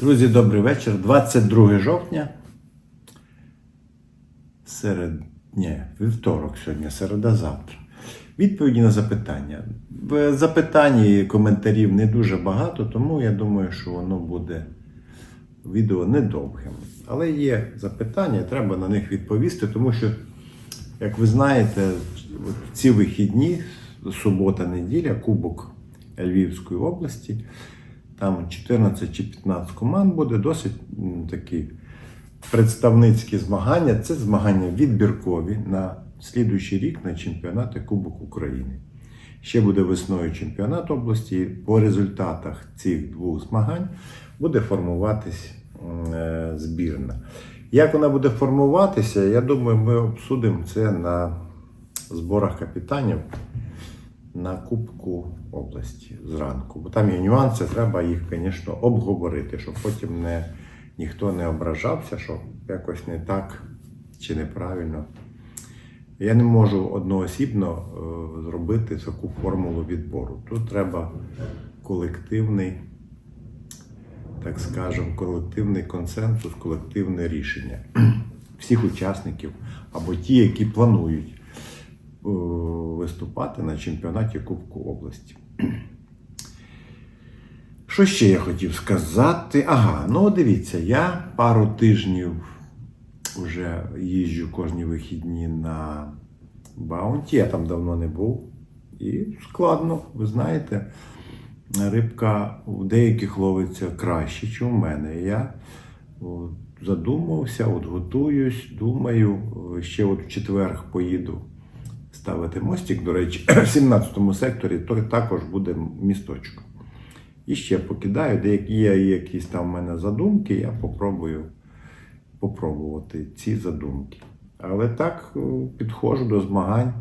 Друзі, добрий вечір. 22 жовтня. Серед... Ні, вівторок сьогодні, середа завтра. Відповіді на запитання. В і коментарів не дуже багато, тому я думаю, що воно буде відео недовгим. Але є запитання, треба на них відповісти, тому що, як ви знаєте, ці вихідні, субота, неділя, Кубок Львівської області. Там 14 чи 15 команд буде досить такі представницькі змагання. Це змагання відбіркові на слідуючий рік на чемпіонати Кубок України. Ще буде весною чемпіонат області. По результатах цих двох змагань буде формуватись е, збірна. Як вона буде формуватися, я думаю, ми обсудимо це на зборах капітанів на Кубку області зранку. Бо там є нюанси, треба їх, звісно, обговорити, щоб потім не, ніхто не ображався, що якось не так чи неправильно. Я не можу одноосібно е, зробити таку формулу відбору. Тут треба колективний, так скажемо, колективний консенсус, колективне рішення всіх учасників або ті, які планують виступати на чемпіонаті Кубку області. Що ще я хотів сказати? Ага, ну дивіться, я пару тижнів вже їжджу кожні вихідні на Баунті, я там давно не був. І складно, ви знаєте, рибка у деяких ловиться краще, ніж у мене. Я задумався, от готуюсь, думаю, ще от в четвер поїду ставити мостик. До речі, в 17 секторі то також буде місточко. І ще покидаю, деякі є якісь там в мене задумки, я попробую попробувати ці задумки. Але так е, підходжу до змагань.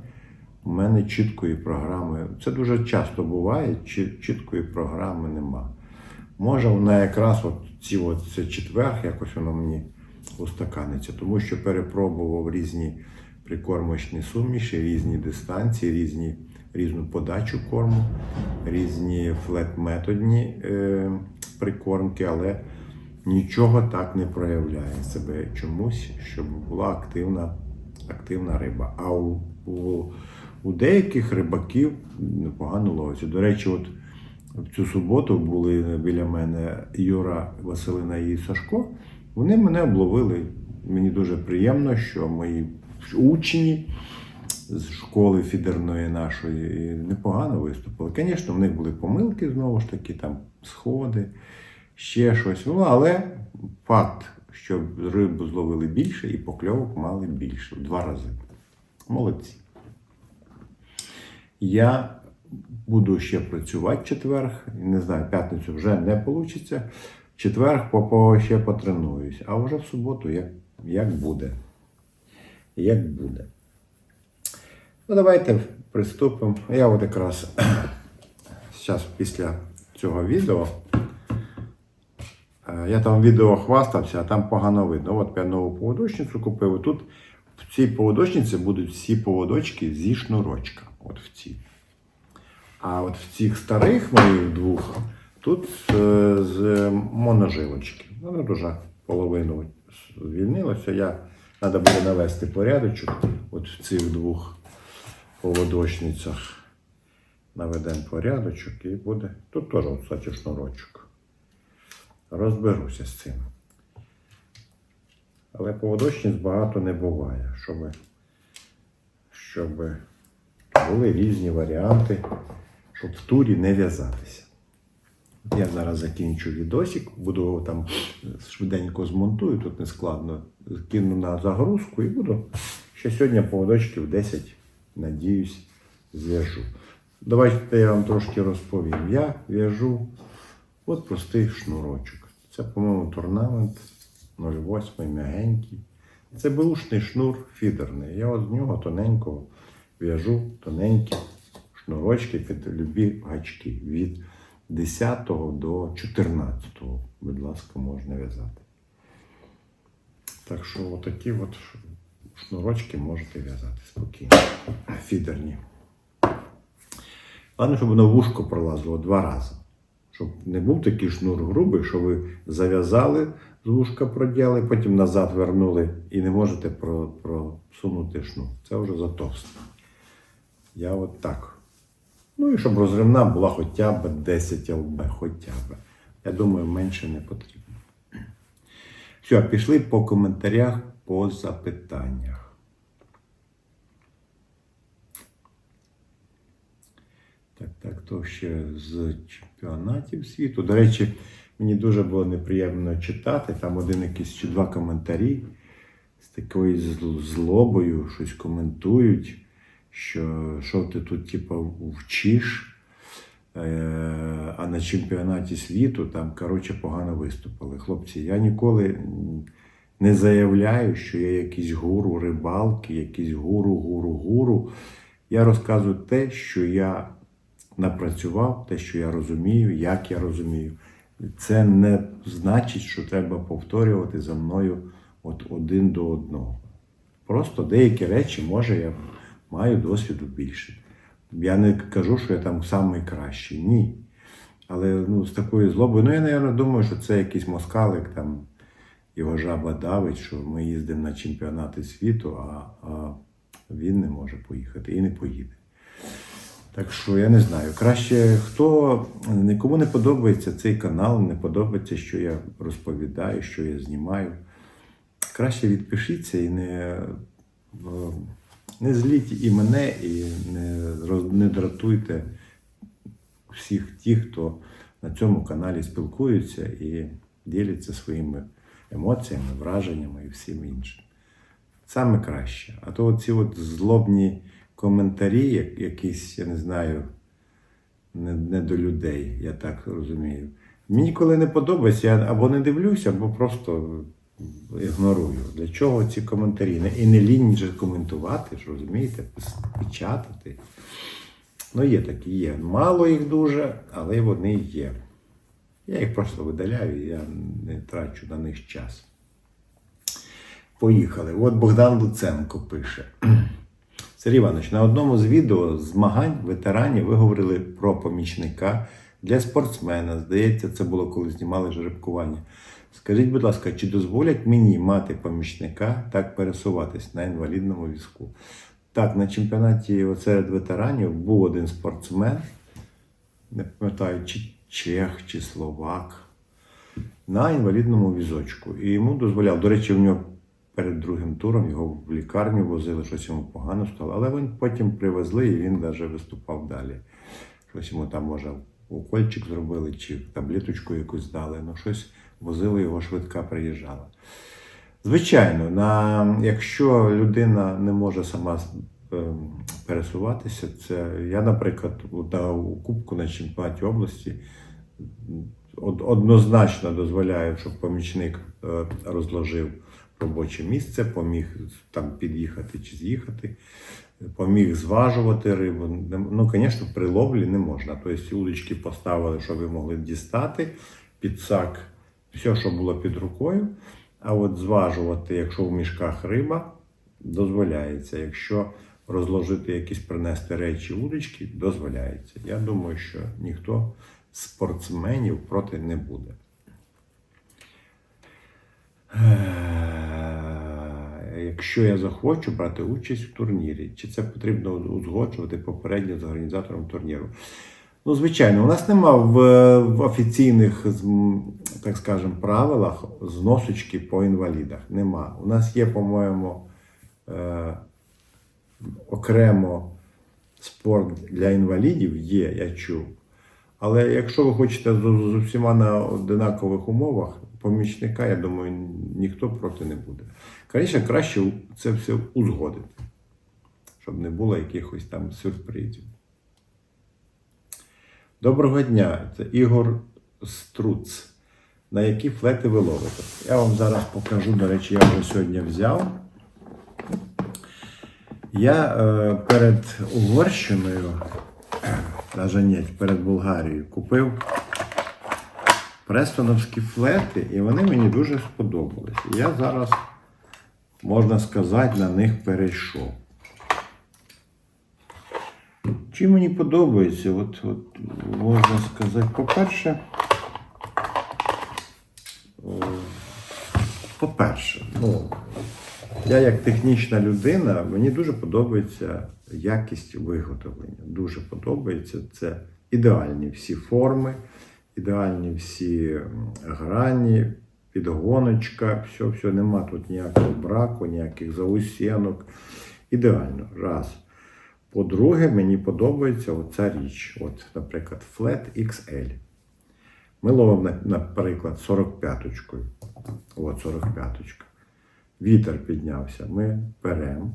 У мене чіткої програми. Це дуже часто буває, чіткої програми нема. Може, вона якраз от ці от, це четвер, якось воно мені устаканиться, тому що перепробував різні прикормочні суміші, різні дистанції, різні, різну подачу корму, різні флет-методні е, прикормки, але нічого так не проявляє себе чомусь, щоб була активна, активна риба. А у, у, у деяких рибаків непогано ловиться. До речі, от в цю суботу були біля мене Юра, Василина і Сашко. Вони мене обловили. Мені дуже приємно, що мої учні з школи фідерної нашої непогано виступили. Звісно, в них були помилки знову ж таки, там сходи, ще щось. Ну, але факт, що рибу зловили більше і покльовок мали більше в два рази. Молодці. Я буду ще працювати четверг. Не знаю, п'ятницю вже не вийде. Четверг по ще потренуюсь, а вже в суботу як, як буде. Як буде. Ну, давайте приступимо. Я от якраз зараз після цього відео. е, Я там відео хвастався, а там погано видно. От я нову поводочницю купив. Тут в цій поводочниці будуть всі поводочки зі шнурочка. От в цій. А от в цих старих моїх двох тут е, з моножилочки. Воно дуже половину звільнилося. Я треба буде навести порядочок. От в цих двох поводочницях наведемо порядочок і буде. Тут теж, кстати, шнурочок. Розберуся з цим. Але поводочниць багато не буває, щоб, щоб були різні варіанти, щоб в турі не в'язатися. Я зараз закінчу відосик, буду там швиденько змонтую, тут не складно. Кину на загрузку і буду ще сьогодні поводочків 10, надіюсь, зв'яжу. Давайте я вам трошки розповім. Я в'яжу от простий шнурочок. Це, по-моєму, торнамент 08 м'ягенький. Це беушний шнур фідерний. Я от з нього тоненько в'яжу тоненькі шнурочки під любі гачки. Від 10 до 14, будь ласка, можна в'язати. Так що отакі от шнурочки можете в'язати спокійно. Фідерні. Головне, щоб воно вушко пролазило два рази. Щоб не був такий шнур грубий, що ви зав'язали, з вушка проділи, потім назад вернули і не можете просунути шнур. Це вже затовсто. Я от так. Ну і щоб розривна була хоча б 10 ЛБ, хоча б. Я думаю, менше не потрібно. Все, пішли по коментарях, по запитаннях. Так, так, то ще з чемпіонатів світу. До речі, мені дуже було неприємно читати. Там один якийсь чи два коментарі з такою злобою щось коментують, що що ти тут, типу, вчиш. Е, а на чемпіонаті світу там, коротше, погано виступили. Хлопці, я ніколи не заявляю, що я якийсь гуру рибалки, якийсь гуру, гуру, гуру. Я розказую те, що я напрацював, те, що я розумію, як я розумію. Це не значить, що треба повторювати за мною от один до одного. Просто деякі речі, може, я маю досвіду більше. Я не кажу, що я там найкращий. Ні. Але ну, з такою злобою, ну я, напевно, думаю, що це якийсь москалик, там його жаба давить, що ми їздимо на чемпіонати світу, а, а він не може поїхати і не поїде. Так що я не знаю. Краще хто нікому не подобається цей канал, не подобається, що я розповідаю, що я знімаю. Краще відпишіться і не, е, не зліть і мене, і не, не дратуйте всіх тих, хто на цьому каналі спілкуються і діляться своїми емоціями, враженнями і всім іншим. Саме краще. А то ці от злобні коментарі, якісь, я не знаю, не, не до людей, я так розумію. Мені коли не подобається, я або не дивлюся, або просто ігнорую. Для чого ці коментарі? І не лінь же коментувати, ж розумієте, печатати. Ну, є такі, є. Мало їх дуже, але вони є. Я їх просто видаляю, я не трачу на них час. Поїхали. От Богдан Луценко пише. Сергій Іванович, на одному з відео змагань ветеранів ви говорили про помічника для спортсмена. Здається, це було коли знімали жеребкування. Скажіть, будь ласка, чи дозволять мені мати помічника так пересуватись на інвалідному візку? Так, на чемпіонаті серед ветеранів був один спортсмен, не пам'ятаю, чи чех, чи словак, на інвалідному візочку. І йому дозволяв, до речі, в нього перед другим туром його в лікарню возили, щось йому погано стало, але він потім привезли і він навіть виступав далі. Щось йому там, може, укольчик зробили, чи таблеточку якусь дали, ну щось возили, його швидка приїжджала. Звичайно, на, якщо людина не може сама ем, пересуватися, це я, наприклад, на Кубку на чемпіонаті області од- однозначно дозволяю, щоб помічник е, розложив робоче місце, поміг там під'їхати чи з'їхати, поміг зважувати рибу. Ну, звісно, при ловлі не можна. Тобто удочки поставили, щоб ви могли дістати, підсак, все, що було під рукою. А от зважувати, якщо в мішках риба, дозволяється. Якщо розложити якісь принести речі удочки, дозволяється. Я думаю, що ніхто спортсменів проти не буде. Е, Якщо я захочу брати участь в турнірі, чи це потрібно узгоджувати попередньо з організатором турніру? Ну, звичайно, у нас нема в, в офіційних, так скажемо, правилах зносочки по інвалідах. Нема. У нас є, по-моєму, е, окремо спорт для інвалідів, є, я чув. Але якщо ви хочете з, усіма на одинакових умовах, помічника, я думаю, ніхто проти не буде. Звісно, краще це все узгодити, щоб не було якихось там сюрпризів. Доброго дня, це Ігор Струц. На які флети ви ловите? Я вам зараз покажу, до речі, я вже сьогодні взяв. Я е, перед Угорщиною, на Жанєть, перед Болгарією, купив престоновські флети, і вони мені дуже сподобались. Я зараз, можна сказати, на них перейшов. Чим мені подобається, от, от можна сказати, по-перше, по-перше, ну, я як технічна людина, мені дуже подобається якість виготовлення. Дуже подобається. Це ідеальні всі форми, ідеальні всі грані, підгоночка, все, все, нема тут ніякого браку, ніяких заусінок. Ідеально. Раз. По-друге, мені подобається оця річ. От, наприклад, Flat XL. Ми ловимо, наприклад, 45-очкою. От 45-очка. Вітер піднявся. Ми беремо,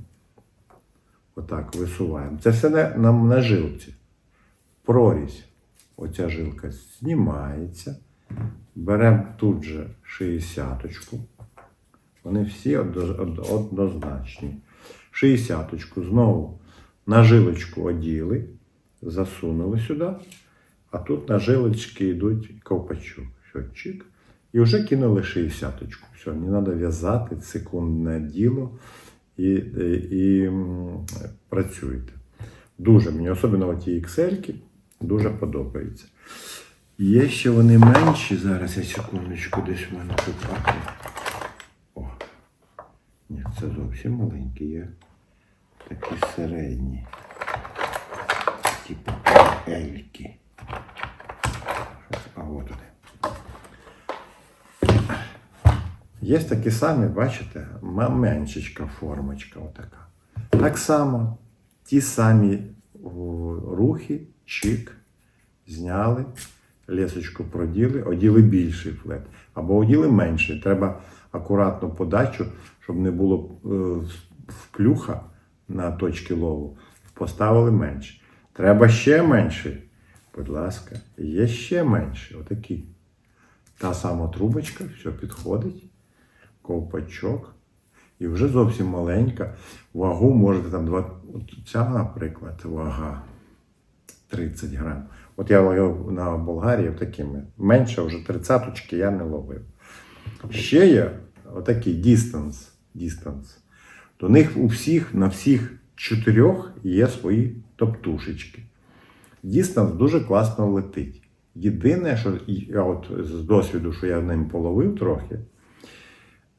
отак висуваємо. Це все на, на, жилці. Прорізь. Оця жилка знімається. Беремо тут же 60-очку. Вони всі однозначні. 60-очку знову на жилочку оділи, засунули сюди, а тут на жилочки йдуть ковпачок. Все, чик. І вже кинули 60-очку. Все, не треба в'язати, секундне діло і, і, працюєте. Дуже мені, особливо ті XL, дуже подобається. Є ще вони менші. Зараз я секундочку десь в мене тут. О. Ні, це зовсім маленькі, є такі середні. Типу ельки. А от вони. Є такі самі, бачите, меншечка формочка отака. Так само ті самі рухи, чик, зняли, лісочку проділи, оділи більший флет. Або оділи менший. Треба акуратну подачу, щоб не було е, вклюха на точки лову. Поставили менше. Треба ще менший. Будь ласка, є ще менший. Отакий. Та сама трубочка, все підходить, ковпачок. І вже зовсім маленька. Вагу можете там два. От ця, наприклад, вага 30 грам. От я ловив на Болгарії такими. Менше вже тридцяточки я не ловив. Ще є отакий distance. distance. До них у всіх, на всіх чотирьох є свої топтушечки. Дістанс дуже класно летить. Єдине, що я от з досвіду, що я ним половив трохи,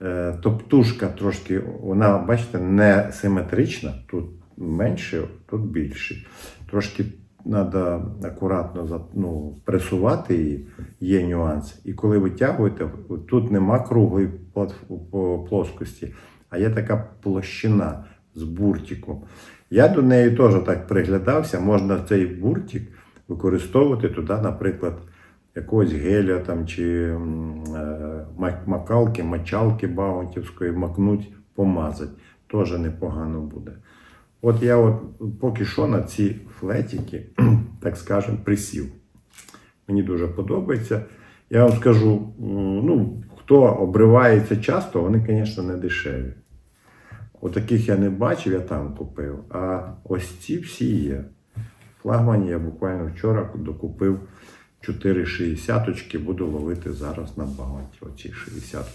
е, топтушка трошки, вона, бачите, не симетрична. Тут менше, тут більше. Трошки треба акуратно ну, пресувати її, є нюанс. І коли витягуєте, тут нема круглої плоскості, а є така площина з буртиком. Я до неї теж так приглядався. Можна цей буртик використовувати туди, наприклад, якогось геля там, чи е, макалки, мочалки баунтівської макнуть, помазати. Теж непогано буде. От я от поки що на ці флетики, так скажемо, присів. Мені дуже подобається. Я вам скажу, ну, хто обривається часто, вони, звісно, не дешеві. Отаких я не бачив, я там купив. А ось ці всі є. Флагмані я буквально вчора докупив 4 60 буду ловити зараз на багаті. Оці 60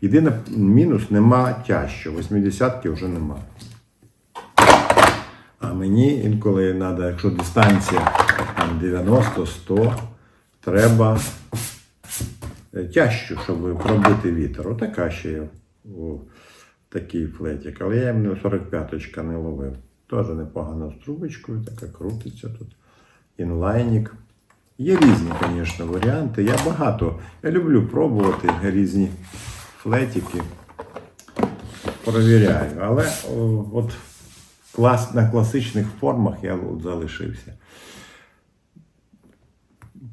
Єдине мінус нема тяжче. 80-ки вже нема. А мені інколи треба, якщо дистанція 90-100, треба тяжчу, щоб пробити вітер. Отака ще є. О, такий флетик. Але я їм 45-очка не ловив. Теж непогано з трубочкою, така крутиться тут. Інлайнік. Є різні, звісно, варіанти. Я багато. Я люблю пробувати різні флетики. Провіряю. Але о, от клас, на класичних формах я от залишився.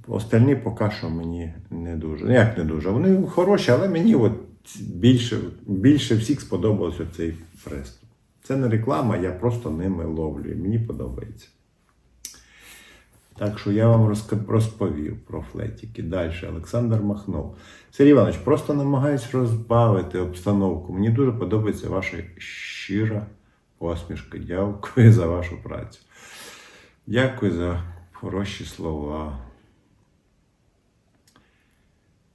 Остальні поки що мені не дуже. Ну, як не дуже. Вони хороші, але мені от більше, більше всіх сподобався цей фрест. Це не реклама, я просто ними ловлю. Мені подобається. Так що я вам розповів про флетики. Далі Олександр Махнов. Сергій Іванович, просто намагаюсь розбавити обстановку. Мені дуже подобається ваша щира посмішка. Дякую за вашу працю. Дякую за хороші слова.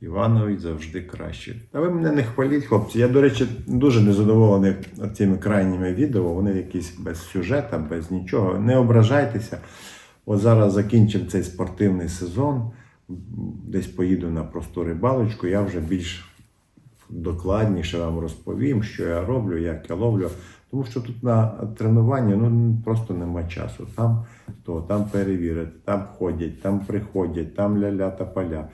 Іванович завжди краще. Та ви мене не хваліть, хлопці. Я, до речі, дуже незадоволений цими крайніми відео. Вони якісь без сюжета, без нічого. Не ображайтеся. От зараз закінчимо цей спортивний сезон. Десь поїду на просту рибалочку. Я вже більш докладніше вам розповім, що я роблю, як я ловлю. Тому що тут на тренування ну, просто нема часу. Там то, там перевірити, там ходять, там приходять, там ля-ля та поля.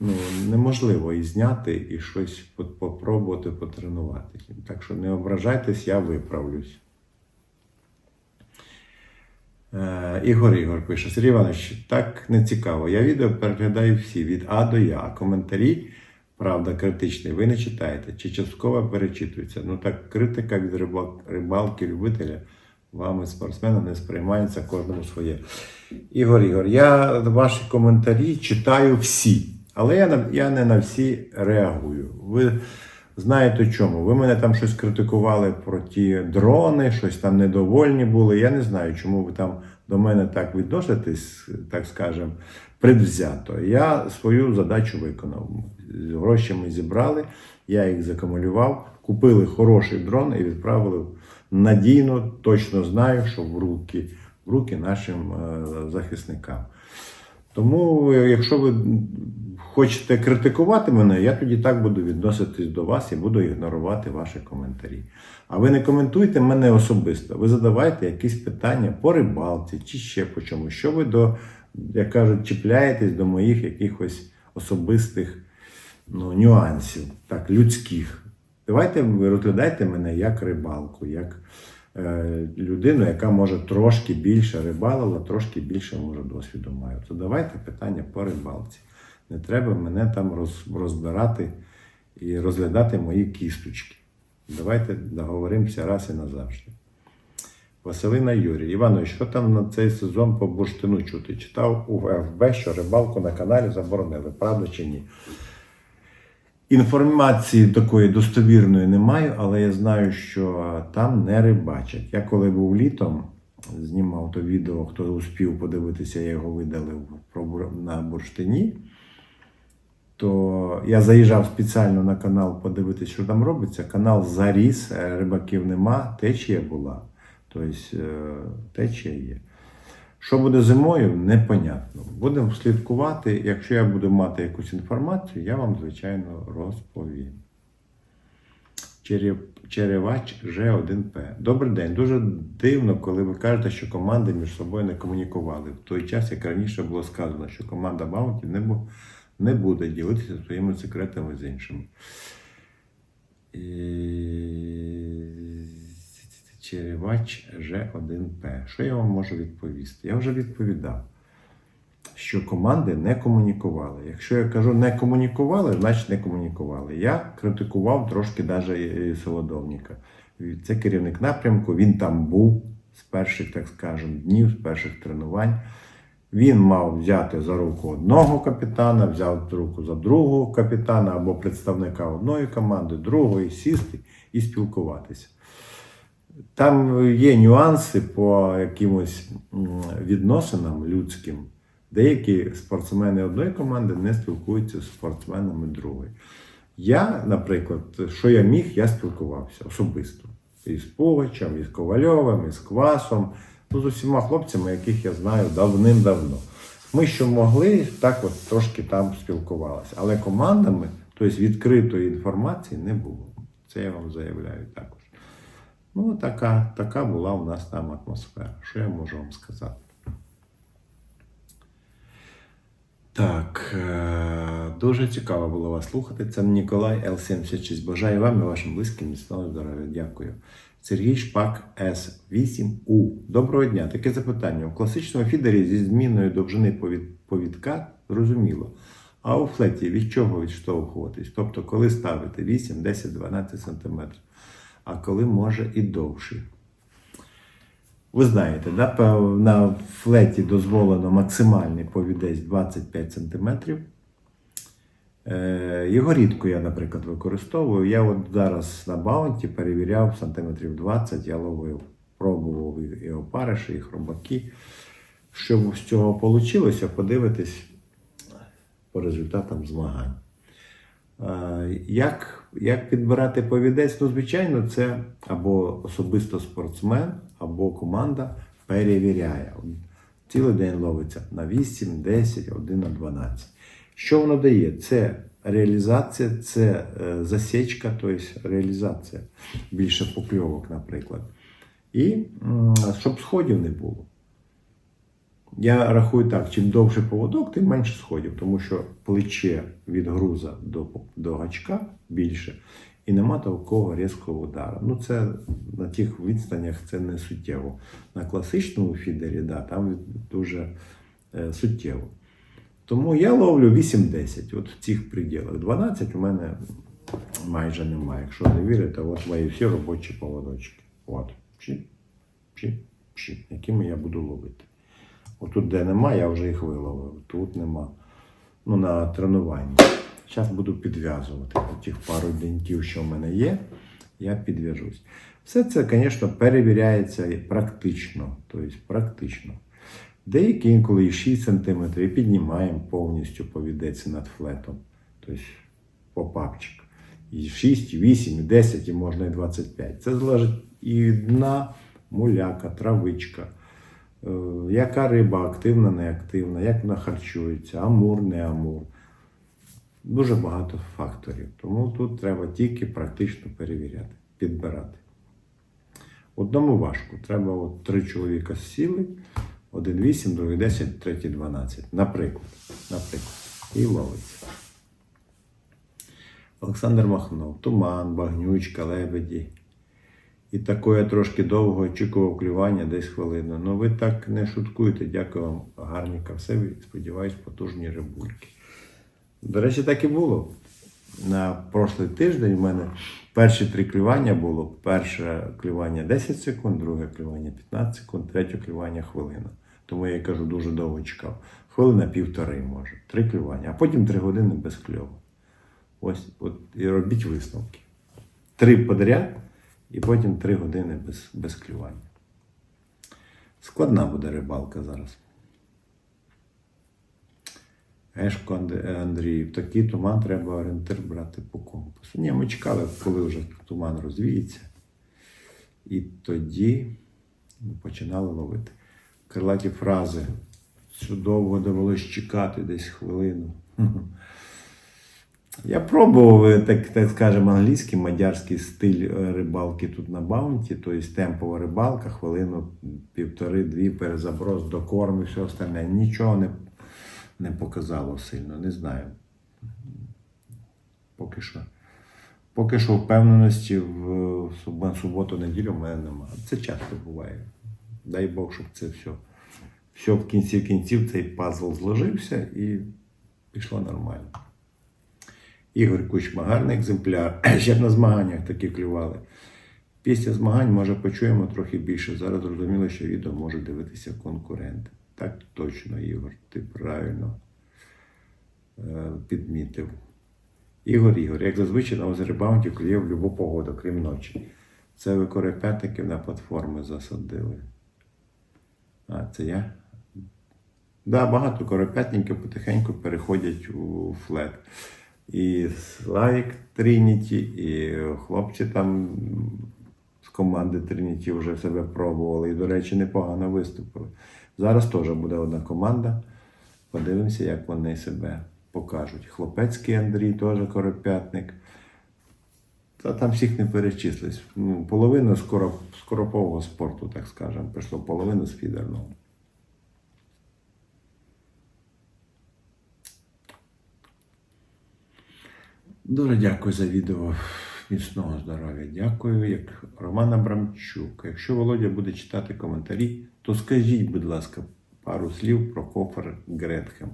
Ну, неможливо і зняти, і щось попробувати потренувати. Так що не ображайтесь, я виправлюсь. Е, Ігор Ігор пише: Сергій Іванович, так не цікаво. Я відео переглядаю всі від А до Я, а коментарі, правда, критичні, ви не читаєте чи частково перечитуються. Ну так критика від рибалки любителя вами, спортсмена, не сприймається кожному своє. Ігор Ігор, я ваші коментарі читаю всі, але я, я не на всі реагую. Ви знаєте чому? Ви мене там щось критикували про ті дрони, щось там недовольні були. Я не знаю, чому ви там до мене так відноситесь, так скажемо, предвзято. Я свою задачу виконав. Гроші ми зібрали, я їх закумулював, купили хороший дрон і відправили надійно, точно знаю, що в руки, в руки нашим е, захисникам. Тому, якщо ви хочете критикувати мене, я тоді так буду відноситись до вас і буду ігнорувати ваші коментарі. А ви не коментуйте мене особисто. Ви задавайте якісь питання по рибалці чи ще по чому. Що ви до, як кажуть, чіпляєтесь до моїх якихось особистих ну, нюансів, так, людських. Давайте ви розглядайте мене як рибалку, як е, людину, яка може трошки більше рибалила, трошки більше може досвіду має. То давайте питання по рибалці. Не треба мене там розбирати і розглядати мої кісточки. Давайте договоримося раз і назавжди. Василина Юрій. Іванович, що там на цей сезон по бурштину чути? Читав у ФБ, що рибалку на каналі заборонили. Правда чи ні? Інформації такої достовірної не маю, але я знаю, що там не рибачать. Я коли був літом, знімав то відео, хто успів подивитися, я його видалив на бурштині. То я заїжджав спеціально на канал подивитися, що там робиться. Канал заріс, е, рибаків нема, течія була. Тобто е, течія є. Що буде зимою, непонятно. Будемо слідкувати. Якщо я буду мати якусь інформацію, я вам, звичайно, розповім. Черев... Черевач Ж1П. Добрий день. Дуже дивно, коли ви кажете, що команди між собою не комунікували. В той час, як раніше було сказано, що команда Баунті не. Не буде ділитися своїми секретами з іншими. І... Черевач Ж1П. Що я вам можу відповісти? Я вже відповідав, що команди не комунікували. Якщо я кажу не комунікували, значить не комунікували. Я критикував трошки навіть Солодовника. Це керівник напрямку, він там був з перших, так скажемо, днів, з перших тренувань. Він мав взяти за руку одного капітана, взяв руку за другого капітана або представника одної команди, другої, сісти і спілкуватися. Там є нюанси по якимось відносинам людським. Деякі спортсмени одної команди не спілкуються з спортсменами другої. Я, наприклад, що я міг, я спілкувався особисто. І з Пугачем, і з Ковальовим, і з Квасом, ну, з усіма хлопцями, яких я знаю давним-давно. Ми що могли, так от трошки там спілкувалися. Але командами, тобто відкритої інформації не було. Це я вам заявляю також. Ну, така, така була у нас там атмосфера. Що я можу вам сказати? Так, е, дуже цікаво було вас слухати. Це Ніколай Л76. Бажаю вам і вашим близьким міцного здоров'я. Дякую. Сергій Шпак С8У. Доброго дня. Таке запитання. У класичному фідері зі зміною довжини повідка зрозуміло. А у флеті від чого відштовхуватись? Тобто, коли ставити 8, 10, 12 см, а коли може і довший. Ви знаєте, на флеті дозволено максимальний повідець 25 см. Е, Його рідко я, наприклад, використовую. Я от зараз на баунті перевіряв сантиметрів 20, я ловив, пробував і- опариші, і хробаки. Що з цього вийшло, подивитись по результатам змагань. Е, Як, як підбирати повідець? Ну, звичайно, це або особисто спортсмен, або команда перевіряє. Цілий день ловиться на 8, 10, 1 на 12. Що воно дає? Це реалізація, це е, засічка, тобто реалізація більше покльовок, наприклад. І щоб сходів не було. Я рахую так, чим довше поводок, тим менше сходів, тому що плече від груза до, до гачка більше, і нема такого різкого удару. Ну, це на тих відстанях це не суттєво. На класичному фідері, да, там дуже е, суттєво. Тому я ловлю 8-10, от в цих пределах. 12 у мене майже немає. Якщо не вірите, от мої всі робочі поводочки. От. Пші, пші, пші, якими я буду ловити. Отут, де нема, я вже їх виловив. Тут нема. Ну, на тренуванні. Зараз буду підв'язувати. Тих пару деньків, що в мене є, я підв'яжусь. Все це, звісно, перевіряється практично. Тобто практично. Деякі інколи і 6 см і піднімаємо повністю повідець над флетом. Тобто попапчик. І 6, і 8, і 10, і можна і 25. Це залежить і від дна, муляка, травичка. Е, Яка риба активна, неактивна, як вона харчується, амур, не амур. Дуже багато факторів. Тому тут треба тільки практично перевіряти, підбирати. Одному важко. Треба от три чоловіка сіли, один 8, другий 10, третій 12. Наприклад. Наприклад. І ловиться. Олександр Махнов, туман, багнючка, лебеді. І такое трошки довго очікував клювання, десь хвилину. Ну ви так не шуткуєте, дякую вам, гарніка. Все, сподіваюсь, потужні рибульки. До речі, так і було. На прошлий тиждень в мене перші три клювання було. Перше клювання 10 секунд, друге клювання 15 секунд, третє клювання хвилина. Тому я кажу, дуже довго чекав. Хвилина півтори може. Три клювання, а потім три години без кльову. Ось от, і робіть висновки. Три подряд, і потім три години без, без клювання. Складна буде рибалка зараз. Ешко Анд- Андрій, в такий туман треба орієнтир брати по компасу. Ні, ми чекали, коли вже туман розвіється. І тоді починали ловити. Крилаті фрази. Що довго довелось чекати десь хвилину. Я пробував, е, так, так скажемо, англійський, мадярський стиль е, рибалки тут на баунті, тобто темпова рибалка, хвилину, півтори-дві перезаброс до корму і все остальне. Нічого не, не показало сильно, не знаю. Поки що. Поки що впевненості в суботу-неділю в мене немає. Це часто буває. Дай Бог, щоб це все. Все в кінці кінців цей пазл зложився і пішло нормально. Ігор Кучма, гарний екземпляр. Ще на змаганнях такі клювали. Після змагань, може, почуємо трохи більше. Зараз зрозуміло, що відео можуть дивитися конкуренти. Так точно, Ігор, ти правильно е, підмітив. Ігор Ігор, як зазвичай на озері Баунті клює в любу погоду, крім ночі. Це ви корепятників на платформи засадили. А, це я? Да, багато коропятників потихеньку переходять у флет. І Славік Трініті, і хлопці там з команди Трініті вже себе пробували. І, до речі, непогано виступили. Зараз теж буде одна команда. Подивимося, як вони себе покажуть. Хлопецький Андрій теж коропятник. Та там всіх не перечислись. Ну, половину скоро, скоропового спорту, так скажемо, прийшло половину з фідерного. Дуже дякую за відео. Міцного здоров'я. Дякую. Як Роман Абрамчук. Якщо Володя буде читати коментарі, то скажіть, будь ласка, пару слів про кофер Гретхем.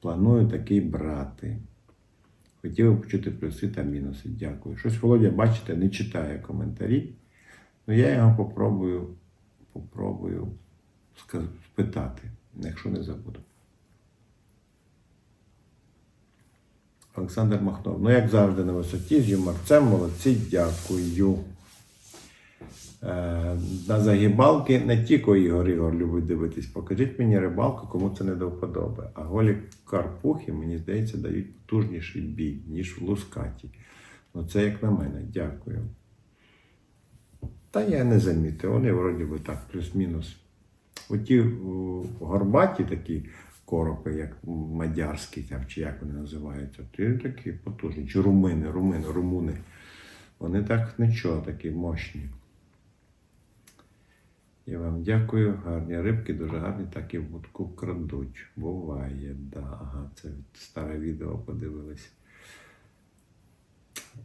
Планую такий брати. Хотів би почути плюси та мінуси. Дякую. Щось Володя, бачите, не читає коментарі. Ну я його попробую, попробую спитати, якщо не забуду. Олександр Махнов. Ну, як завжди, на висоті з юморцем. Молодці, дякую. Е, на загибалки не тільки Ігор Ігор любить дивитись. Покажіть мені рибалку, кому це не до вподоби. А голі карпухи, мені здається, дають потужніший бій, ніж в лускаті. Ну, це як на мене. Дякую. Та я не замітив, вони вроді би так, плюс-мінус. Оті горбаті такі коропи, як мадярські, там, чи як вони називаються, ті такі потужні, чи румини, румини, румуни. Вони так нічого, такі мощні. Я вам дякую, гарні рибки, дуже гарні, так і в будку крадуть. Буває, да. Ага, це старе відео подивились.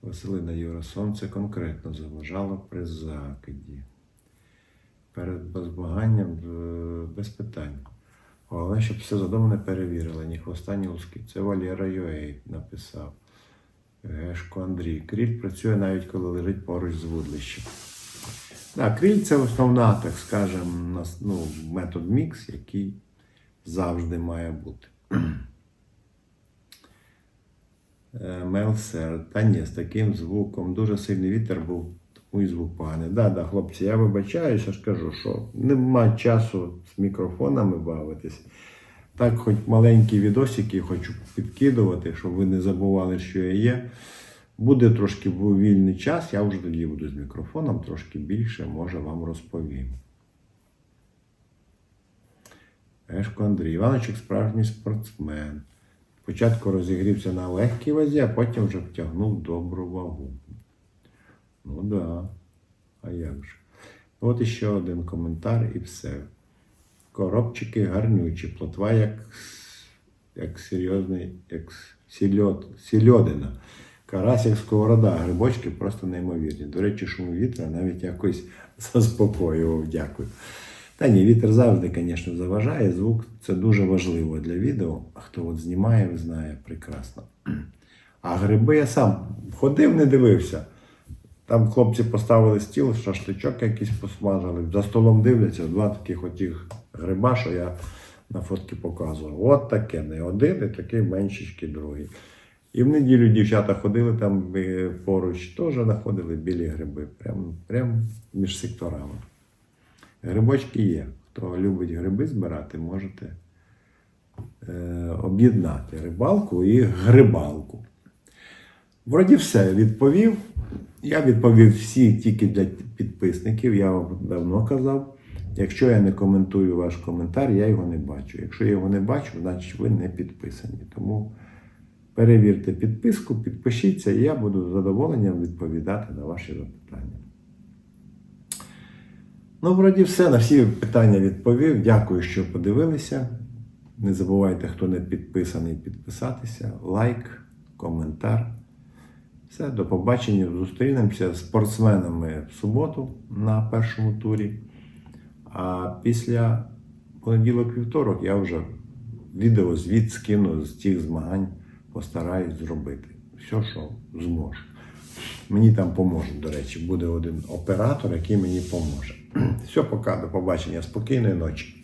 Василина Юра, сонце конкретно заважало при закиді. Перед змаганням е, без питань. Головне, щоб все задумане перевірили, ні хвоста, ні луски. Це Валера Юей написав. Гешко Андрій. Кріль працює навіть коли лежить поруч з вудлищем. Кріль це основна, так скажемо, ну, метод мікс, який завжди має бути. Е, Мелсер, та ні, з таким звуком. Дуже сильний вітер був, тому і звук поганий. Да, да, хлопці, я вибачаюся, ж що нема часу з мікрофонами бавитись. Так, хоч маленькі відосики хочу підкидувати, щоб ви не забували, що я є. Буде трошки вільний час, я вже тоді буду з мікрофоном, трошки більше, може, вам розповім. Ешко Андрій Івановичик справжній спортсмен. Спочатку розігрівся на легкій вазі, а потім вже втягнув добру вагу. Ну да. а як же? От іще один коментар і все. Коробчики гарнючі, плотва як, як серйозний, як сільодина. Карась сковорода, грибочки просто неймовірні. До речі, шум вітра навіть якось заспокоював. Дякую. Та ні, вітер завжди, звісно, заважає. Звук це дуже важливо для відео. А хто от знімає, знає прекрасно. А гриби я сам ходив, не дивився. Там хлопці поставили стіл, шашличок якийсь посмажили. За столом дивляться, два таких отіх гриба, що я на фотки показував. От таке, не один, і такий меншечки другий. І в неділю дівчата ходили там е, поруч, теж знаходили білі гриби, прям, прям між секторами. Грибочки є. Хто любить гриби збирати, можете е, об'єднати рибалку і грибалку. Вроді все відповів. Я відповів всі тільки для підписників. Я вам давно казав. Якщо я не коментую ваш коментар, я його не бачу. Якщо я його не бачу, значить ви не підписані. Тому перевірте підписку, підпишіться, і я буду з задоволенням відповідати на ваші запитання. Ну, вроді все, на всі питання відповів. Дякую, що подивилися. Не забувайте, хто не підписаний, підписатися. Лайк, коментар. Все, до побачення. Зустрінемося з спортсменами в суботу на першому турі. А після понеділок-вівторок я вже відео звіт скину з тих змагань, постараюсь зробити. Все, що зможу. Мені там поможуть, до речі, буде один оператор, який мені поможе. Все, пока, до побачення. Спокійної ночі.